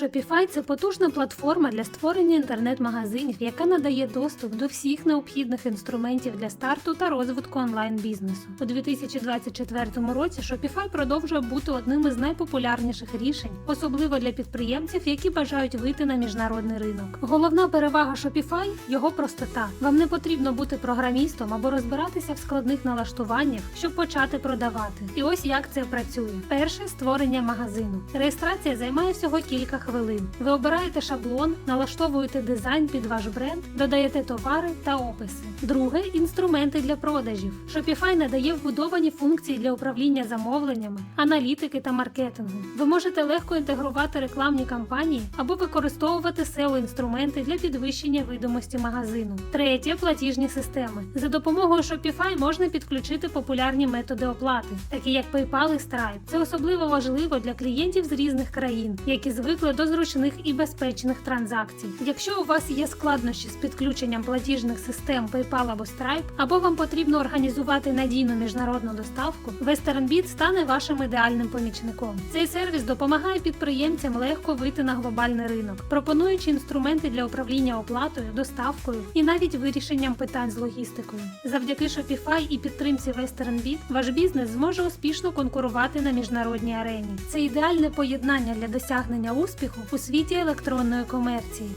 Shopify – це потужна платформа для створення інтернет-магазинів, яка надає доступ до всіх необхідних інструментів для старту та розвитку онлайн-бізнесу. У 2024 році Shopify продовжує бути одним із найпопулярніших рішень, особливо для підприємців, які бажають вийти на міжнародний ринок. Головна перевага Shopify – його простота. Вам не потрібно бути програмістом або розбиратися в складних налаштуваннях, щоб почати продавати. І ось як це працює: перше створення магазину. Реєстрація займає всього кілька хвилин. Ви обираєте шаблон, налаштовуєте дизайн під ваш бренд, додаєте товари та описи. Друге інструменти для продажів. Shopify надає вбудовані функції для управління замовленнями, аналітики та маркетингу. Ви можете легко інтегрувати рекламні кампанії або використовувати SEO інструменти для підвищення видимості магазину. Третє платіжні системи. За допомогою Shopify можна підключити популярні методи оплати, такі як PayPal і Stripe. Це особливо важливо для клієнтів з різних країн, які звикли до зручних і безпечних транзакцій. Якщо у вас є складнощі з підключенням платіжних систем PayPal або Stripe, або вам потрібно організувати надійну міжнародну доставку, WesternBit стане вашим ідеальним помічником. Цей сервіс допомагає підприємцям легко вийти на глобальний ринок, пропонуючи інструменти для управління оплатою, доставкою і навіть вирішенням питань з логістикою. Завдяки Shopify і підтримці WesternBit ваш бізнес зможе успішно конкурувати на міжнародній арені. Це ідеальне поєднання для досягнення успіху у світі електронної комерції.